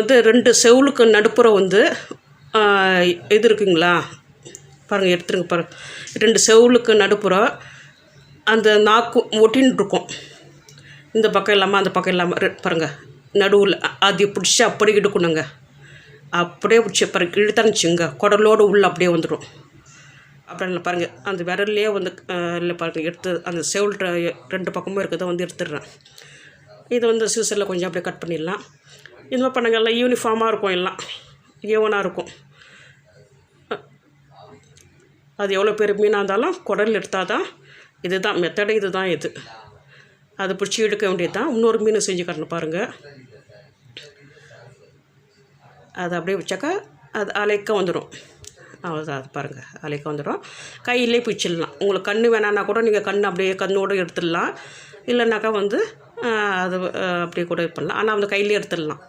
வந்து ரெண்டு செவுளுக்கு நடுப்புற வந்து இது இருக்குங்களா? பாருங்கள் எடுத்துருங்க பாருங்க. ரெண்டு செவுளுக்கு நடுப்புற அந்த நாக்கு ஒட்டின்னு இருக்கும் இந்த பக்கம் இல்லாமல் அந்த பக்கம் இல்லாமல் பாருங்கள் நடுவில் அது பிடிச்சி அப்படியே எடுக்கணுங்க அப்படியே பிடிச்சி பாருங்க இழுத்தனுச்சுங்க குடலோடு உள்ள அப்படியே வந்துடும். அப்புறம் இல்லை பாருங்கள் அந்த விரல்லையே வந்து இல்லை பாருங்கள் எடுத்து அந்த செவில் ரெண்டு பக்கமும் இருக்கிறத வந்து எடுத்துடுறேன். இது வந்து சீசரில் கொஞ்சம் அப்படியே கட் பண்ணிடலாம். இந்த மாதிரி பண்ணுங்க யூனிஃபார்மாக இருக்கும் எல்லாம். ஈவனாக இருக்கும். அது எவ்வளோ பெரிய மீனாக இருந்தாலும் குடல் எடுத்தால் தான் இதுதான் மெத்தடு மெத்தடை இது. அதை பிடிச்சி எடுக்க வேண்டியது தான் இன்னொரு மீன் செஞ்சு காட்டணும் பாருங்கள் அது அப்படியே வச்சாக்கா அது அலைக்க வந்துடும் அவ்வளோதான் அது பாருங்கள் அலைக்க வந்துடும் கையிலே பிடிச்சிடலாம் உங்களுக்கு கண் வேணான்னா கூட நீங்கள் கண் அப்படியே கண்ணோடு எடுத்துடலாம். இல்லைனாக்கா வந்து அது அப்படியே கூட இது பண்ணலாம். ஆனால் அந்த கையிலே எடுத்துடலாம்.